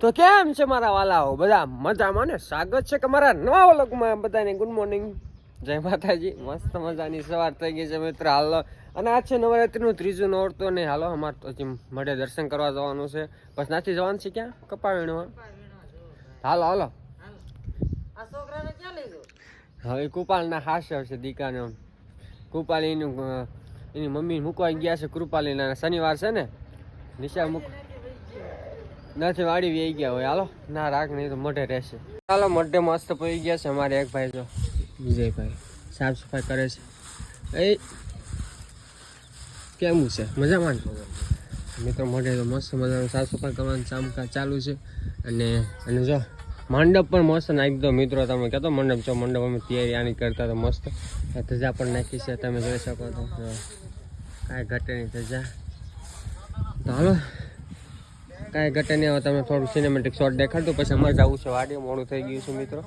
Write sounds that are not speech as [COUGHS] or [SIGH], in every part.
તો કેમ છે મારા વાલાઓ? બધા મજામાં ને? સ્વાગત છે કે મારા નવા વ્લોગમાં બધાને. ગુડ મોર્નિંગ જય માતાજી. મસ્ત મજાની સવાર થઈ ગઈ છે મિત્ર હાલો. અને આ છે નવરાત્રીનું ત્રીજું નોરતો ને હાલો, અમારે તો હજી મળે દર્શન કરવા જવાનું છે. બસ નાથી જવાનું છે ક્યાં? કપાવીણમાં. હાલો હાલો. હવે કૃપાલના હાસ્ય આવશે દીકાને. કૃપાલીનું એની મમ્મી મૂકવા ગયા છે કૃપાલીના. શનિવાર છે ને? નિશા મૂક નથી વાડી વી ગયા હોય. હાલો, ના રાખ, નહીં તો મોઢે રહેશે. ચાલો મોઢે મસ્ત પડી ગયા છે અમારે એક ભાઈ જો. વિજયભાઈ, સાફ સફાઈ કરે છે. એ, કેમું છે? મજામાં? મિત્રો, મોઢે તો મસ્ત મજાનું સાફ સફાઈ કરવાનું કામકાજ ચાલુ છે. અને અને જો, મંડપ પણ મસ્ત નાખી દો મિત્રો તમે. કહેતો મંડપ છો મંડપ અમે તૈયારી આની કરતા તો મસ્ત. ધજા પણ નાખી છે, તમે જોઈ શકો તો કાંઈ ઘટે નહીં ધજા. તો હાલો કાંઈ ઘટે નહીં, હવે તમે થોડું સિનેમેટિક શોટ દેખાડતો પછી અમારે જવું છે. વાડીએ મોડું થઈ ગયું છે, મિત્રો.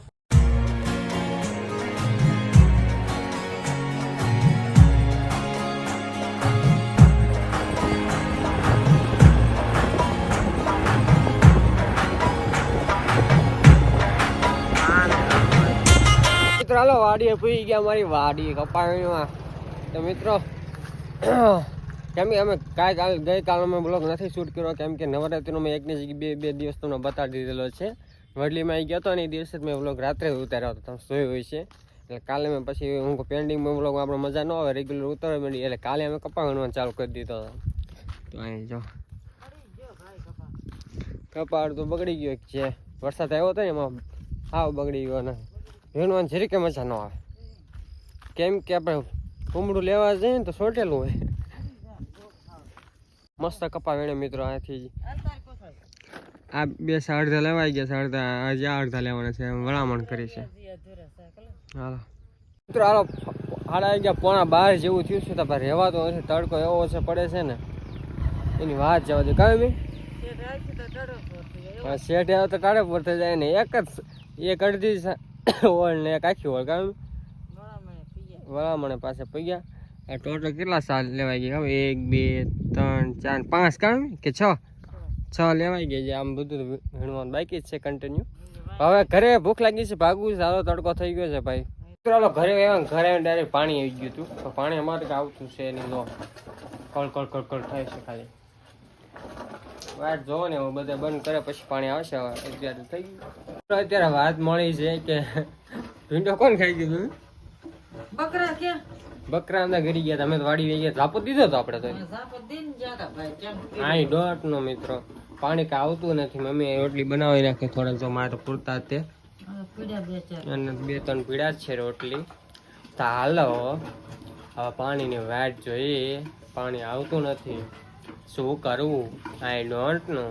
મિત્રો, હાલો, વાડીએ પૂઈ ગયા, મારી વાડી કપાણીમાં તો મિત્રો કેમ કે અમે કાલ, ગઈકાલ અમે બ્લોગ નથી શૂટ કર્યો, કેમ કે નવરાત્રીનો મેં એકની જગ્યાએ બે બે દિવસ તમને બતાવી દીધેલો છે. વડલીમાં આવી ગયો હતો અને એ દિવસે જ મેં બ્લોગ રાત્રે ઉતાર્યો હતો, તમે જોયું હોય છે એટલે કાલે મેં પછી હું પેન્ડિંગમાં બ્લોગ આપણે મજા ન આવે રેગ્યુલર ઉતારવા માંડી, એટલે કાલે અમે કપા ગણવાનું ચાલુ કરી દીધો હતો. તો અહીં જો. કપાળ તો બગડી ગયો છે. વરસાદ આવ્યો હતો ને એમાં હાવ બગડી ગયો ને. વીણવાની જરીકે મજા ન આવે. કેમ કે આપણે કુમડું લેવા જઈએ ને તો સોટેલું હોય. મસ્ત કપા વેણે મિત્રો અહીંથી આ બે અડધા લેવાઈ ગયા છે અડધા હજી અડધા લેવાના છે વળામણ કરી છે. હાલો. મિત્રો હાલો આવી ગયા પોણા બાર જેવું થયું છે તો ભાઈ રહેવાતો નથી તડકો એવો છે પડે છે ને. એની વાત જવા દે. કયું ભાઈ શેઠ આવે તો કાઢે પર થઈ જાય ને એક જ એક અડધી [COUGHS] ઓળ ને એક આખી ઓળ કાંઈ વળામણે પાસે પગ્યા આ ટોટલ કેટલા સાલ લેવાઈ ગયા? હવે એક, બે, ત્રણ, ચાર, પાંચ કામ કે છ? છ લેવાઈ ગયા છે આમ બધું ભણવાનું બાકી જ છે કન્ટિન્યુ હવે ઘરે ભૂખ લાગી છે, ભાગવું સારો તડકો થઈ ગયો છે ભાઈ. ચાલો, ઘરે આવ્યા ઘરે ડાયરેક્ટ પાણી આવી ગયું હતું. તો પાણી અમારે આવતું છે એની નો કળ કળ કળ કળ થાય છે ખાલી. વાત જોવો ને હું બધા બંધ કરે પછી પાણી આવશે હવે. અત્યારે થઈ ગયું. અત્યારે વાત મળી છે કે, [LAUGHS] ભીંડો કોણ ખાઈ ગયું? બકરા ક્યાં? બકરા અંદર ગરી ગયા તમે વાડી વહી ગયા લાપો દીધો તો આપણે તો. આઈ ડોટ નો મિત્રો. પાણી કાંઈ આવતું નથી. મમ્મી રોટલી બનાવી નાખે થોડાક જો મારે પૂરતા તે. અને બે ત્રણ પીડા છે રોટલી. તો હાલો. હવે પાણીની વાટ જોઈએ. પાણી આવતું નથી. શું કરવું I don't know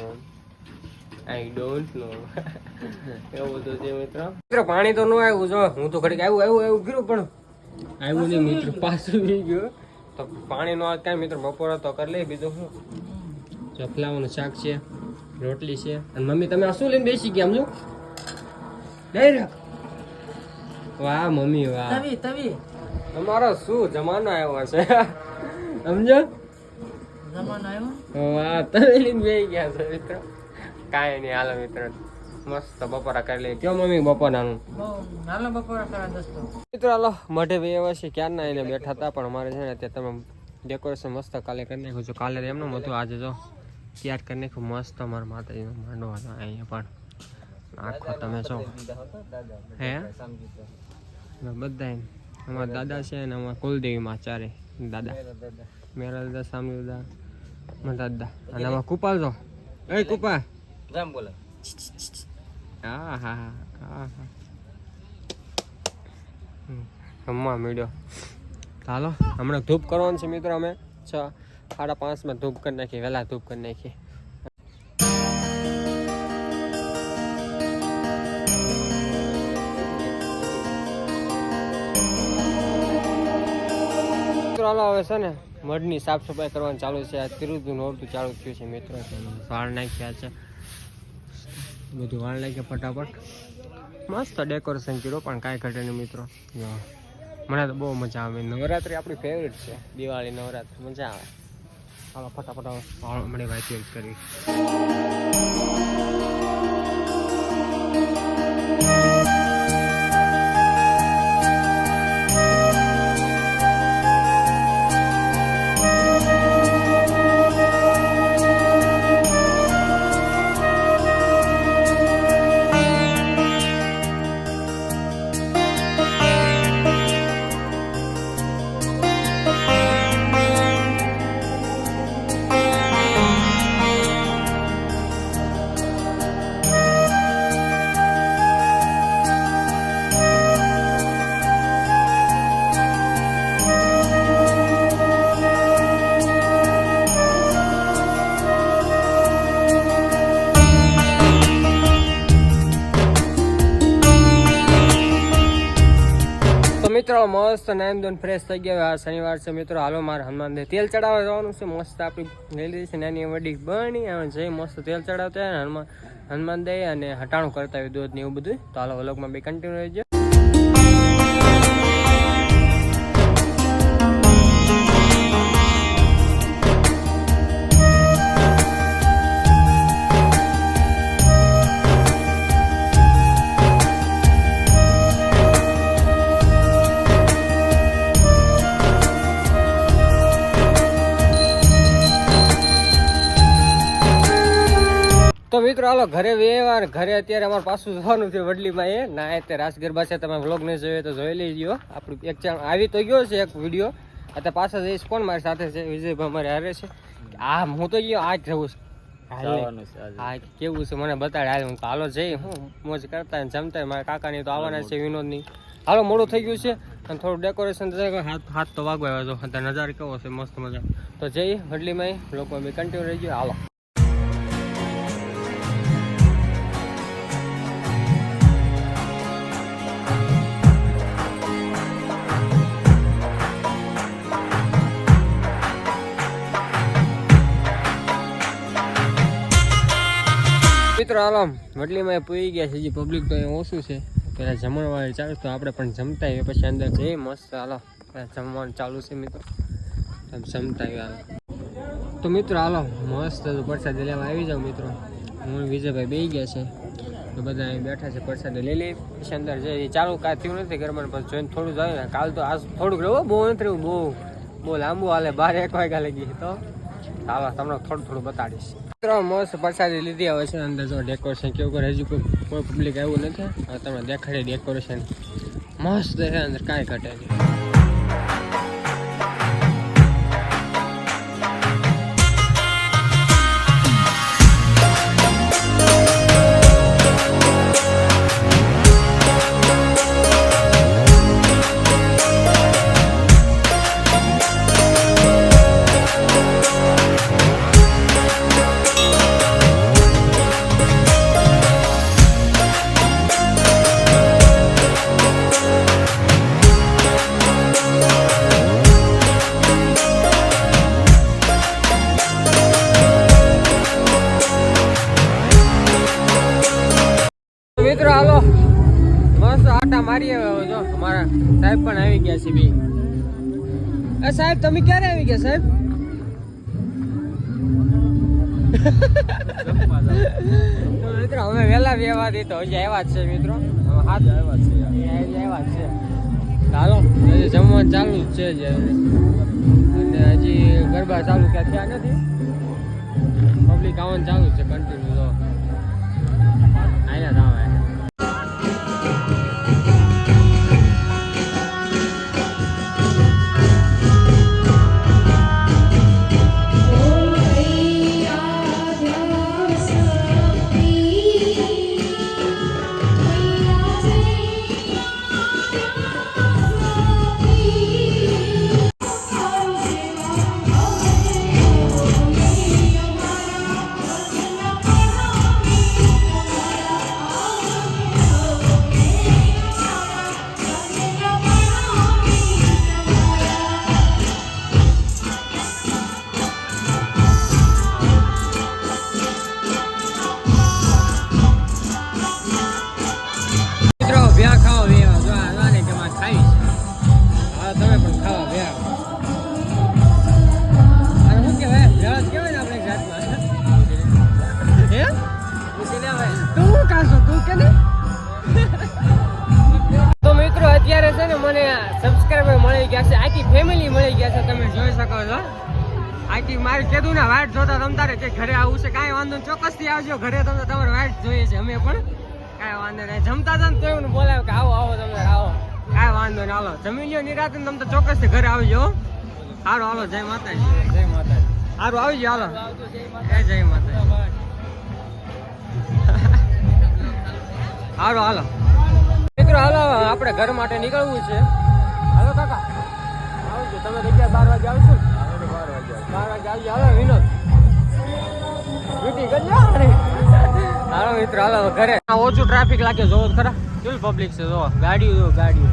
I don't know [LAUGHS] એવું બધું છે મિત્રો. મિત્રો પાણી તો ન આવ્યું જો. હું તો ઘડીક આવ્યું આવ્યું આવ્યું કર્યું પણ. આવ્યું નહીં મિત્રો. પાછું થઈ ગયો. તો પાણીનો આ કાંઈ મિત્રો બપોરે તો કરી લઈ બીજું શું? ચફલાવાનું શાક છે રોટલી છે. અને મમ્મી તમે આ શું લઈને બેસી ગયા? સમજો. ડાયરેક્ટ વાહ મમ્મી વાહ. તવી તવી. તમારો શું જમાનો આવ્યો છે? સમજો. જમાનો આવ્યો? વાહ તમે લઈને બેસી ગયા છો મિત્ર. કાંઈ નહીં હાલો મિત્ર. મસ્ત બપોરા કરી લઈએ. કયો મમ્મી બપોરાનું? નાનો બપોરા કરા દોસ્તો મિત્રો હાલો મઢે બે વર્ષે ક્યારના એને બેઠા હતા પણ અમારે છે ને અત્યારે તમે ડેકોરેશન મસ્ત કાલે કરી નાખ્યું છે. કાલે એમનું હતું આજે જો તૈયાર કરી નાખ્યું મસ્ત અમારા માતાજીનો માંડો હતો અહીંયા પણ. આખો તમે છો હે? બધા એમ. અમારા દાદા છે અને અમારા કુલદેવીમાં ચારે. દાદા. મેરા દાદા સામે દાદા મારા દાદા. અને અમારા કુપાલ છો એ કુપા રામ બોલે. હા હા હા જમવા મળ્યો હાલો. હમણાં ધૂપ કરવાનું છે મિત્રો અમે. છ સાડા પાંચમાં ધૂપ કરી નાખીએ વહેલા ધૂપ કરી નાખીએ હાલો હવે છે ને મઢની સાફ સફાઈ કરવાનું ચાલુ છે. આ તિરુતું નોરતું ચાલુ થયું છે મિત્રો. વાળ નાખ્યા છે. બધું વાળ લાગે ફટાફટ. મસ્ત ડેકોરેશન કર્યું પણ કાંઈ ઘટે નહીં મિત્રો. મને તો બહુ મજા આવે. નવરાત્રી આપણી ફેવરેટ છે. દિવાળી નવરાત્રી મજા આવે. હાલો ફટાફટ વાળ હમણાં કરી. મિત્રો, મસ્ત નાઈમ ધોન ફ્રેશ થઈ ગયા. આ શનિવાર છે મિત્રો. હાલો, મારે હનુમાન દે તેલ ચડાવવા જવાનું છે. મસ્ત આપણી લઈ લીધી છે નાની વડી બની અને જઈ મસ્ત તેલ ચડાવતા હનુમાન હનુમાન દે અને હટાણું કરતા હોય દૂધ ને એવું બધું તો હાલો વ્લોગમાં બે કન્ટિન્યુ રહેજો. મિત્રો હાલો ઘરે વ્યવહાર ઘરે અત્યારે અમારે પાછું જવાનું છે વડલીમાં એ. ના એ રાસ ગરબા છે તમે વ્લોગ નહીં જોયો તો જોઈ લેજો. આપણું એક ચાણ આવી તો ગયો છે એક વીડિયો અત્યારે પાછા જઈશ. કોણ મારી સાથે છે? વિજયભાઈ મારે હારે છે. આ હું તો ગયો આજ જવું છે. હા કેવું છે મને બતાડે. હાલ હું હાલો જઈ. હું મોજ કરતા જમતા મારા કાકાની તો આવવાના છે વિનોદની. હાલો મોડું થઈ ગયું છે. અને થોડું ડેકોરેશન હાથ હાથ તો વાગવા આવ્યો હતો નજારો કેવો છે મસ્ત મજા તો જઈ વડલીમાં લોકો બી કન્ટિન્યુ રહી ગયો. હાલો. મિત્રો, હાલો વડલીમાં પૂરી ગયા છે જે પબ્લિક તો અહીંયા ઓછું છે. પેલા જમણવાળી ચાલુ તો આપણે પણ જમતા આવીએ પછી અંદર જઈએ મસ્ત, હાલો જમવાનું ચાલુ છે મિત્રો. તમે જમતા આવ્યા તો મિત્રો, હાલો, મસ્ત પ્રસાદ લેવા આવી જાઓ મિત્રો. હું વિજયભાઈ બે ગયા છે. તો બધા અહીં બેઠા છે, પ્રસાદ લઈ લઈ પછી અંદર જઈએ. ચાલુ કાંઈ થયું નથી ઘરમાં પછી જોઈને થોડું જાય ને કાલ તો આજ થોડુંક રહ્યું બહુ નથી રહ્યું, બહુ. બહુ લાંબુ હાલે, બાર એક વાગ્યા લગી. તો, હાલો, તમને થોડું થોડું બતાડીશ. મિત્રો, મસ્ત પ્રસાદી લીધી. આવે છે અંદર જો ડેકોરેશન કેવું કરે, હજુ કોઈ પબ્લિક આવ્યું નથી. તમે દેખાડી ડેકોરેશન મસ્ત છે અંદર કાંઈ ઘટે નહીં. મસ્ત આટા મારી આવ્યા જો અમારા સાહેબ પણ આવી ગયા છે બી. એ સાહેબ તમે ક્યારે આવી ગયા સાહેબ? તો મિત્રો અમે વહેલા વ્યવહાર તો હજી આવ્યા જ છે મિત્રો. હવે હાથ આવ્યા છે આવ્યા છે. ચાલો હજી જમવાનું ચાલુ જ છે જ અને હજી ગરબા ચાલુ ક્યાં થયા નથી? પબ્લિક આવવાનું ચાલુ છે કન્ટિન્યુ તો. આયા જ આવે. મને સબસ્ક્રાઈબર મળી ગયા છે આખી ફેમિલી મળી ગયા છે તમે જોઈ શકો છો. આખી મારે કીધું ને વાટ જોતા તમ તારે કે ઘરે આવું છે? કાંઈ વાંધો નહીં ચોક્કસથી આવજો. ઘરે તમે તમારે વાટ જોઈએ છે અમે પણ. કાંઈ વાંધો નહીં. જમતા હતા ને તો એવું બોલાવે કે આવો આવો તમે આવો. કાંઈ વાંધો નહીં હાલો. જમી લ્યો નિરાત ને તમે તો ચોક્કસથી ઘરે આવજો. સારું હાલો જય માતાજી. જય માતાજી. સારું આવી હાલો. જય જય માતાજી. સારું હાલો. હાલો આપણે ઘર માટે નીકળવું છે. હાલો, કાકા. આવજો, તમે તો બાર વાગે આવશો? બાર વાગે આવજો. હાલો, વિનોદ. ડ્યુટી કરજો હાલો હાલો ઘરે. ઓછું ટ્રાફિક લાગે, જોવો ખરા. કેવું પબ્લિક છે જો ગાડીઓ જો ગાડીઓ.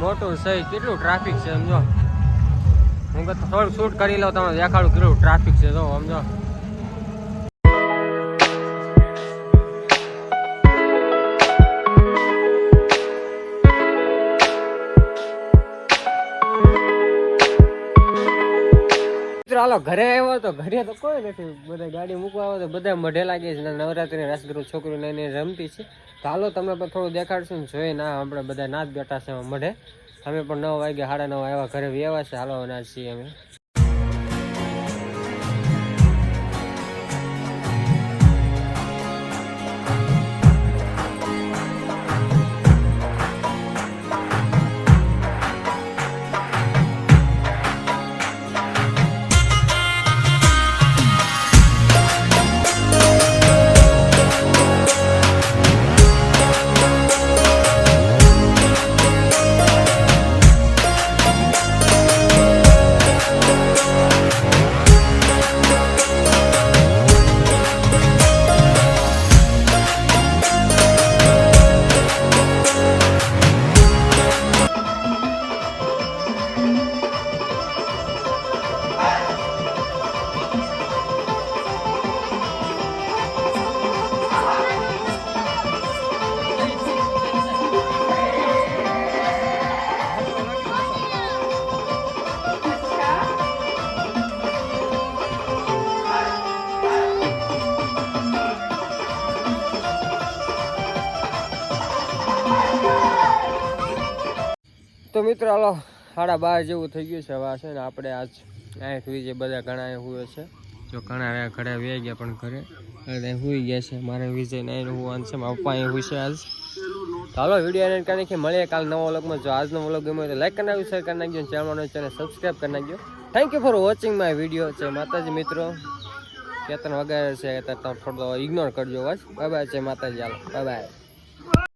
મોટું સહી કેટલું ટ્રાફિક છે, સમજો. હું થોડું શૂટ કરી લઉં તમે દેખાડું કેટલું ટ્રાફિક છે જો સમજો. હાલો, ઘરે આવ્યો તો ઘરે તો કોઈ નથી. બધા ગાડી મૂકવા આવ્યો તો બધા મઢે લાગે છે. નવરાત્રી રાસ ગરબા છોકરીઓ લઈને રમતી છે. તો હાલો તમે પણ થોડું દેખાડશું ને જોઈએ ના આપણે બધા નાચ બેઠા છે મઢે. અમે પણ નવ વાગે સાડા નવ આવ્યા ઘરે વ્યવા છે. હાલો ના છીએ અમે. હાલો સાડા બાર જેવું થઈ ગયું છે હવે છે ને આપણે આજ આઠ વીજે બધા ઘણા હુએ છે. જો ઘણા ઘરે વે ગયા પણ ઘરે. અને હુઈ ગયા છે. મારે વિજય નહીં હોવાનું છે. મારા પપ્પા અહીં હુશે આજ. ચાલો વીડિયો એને કારણે કે મળીએ કાલ નવો વ્લોગમાં. જો આજનો વ્લોગ હોય તો લાઈક કરી નાખજો, શેર કરી નાખજો ચેનલ ચેનલ સબસ્ક્રાઈબ કરી નાખજો. Thank you for watching my video છે માતાજી, મિત્રો. કેતન વગેરે છે. તમે થોડો ઇગ્નોર કરજો બસ બાય બાય છે માતાજી. હાલો બાય બાય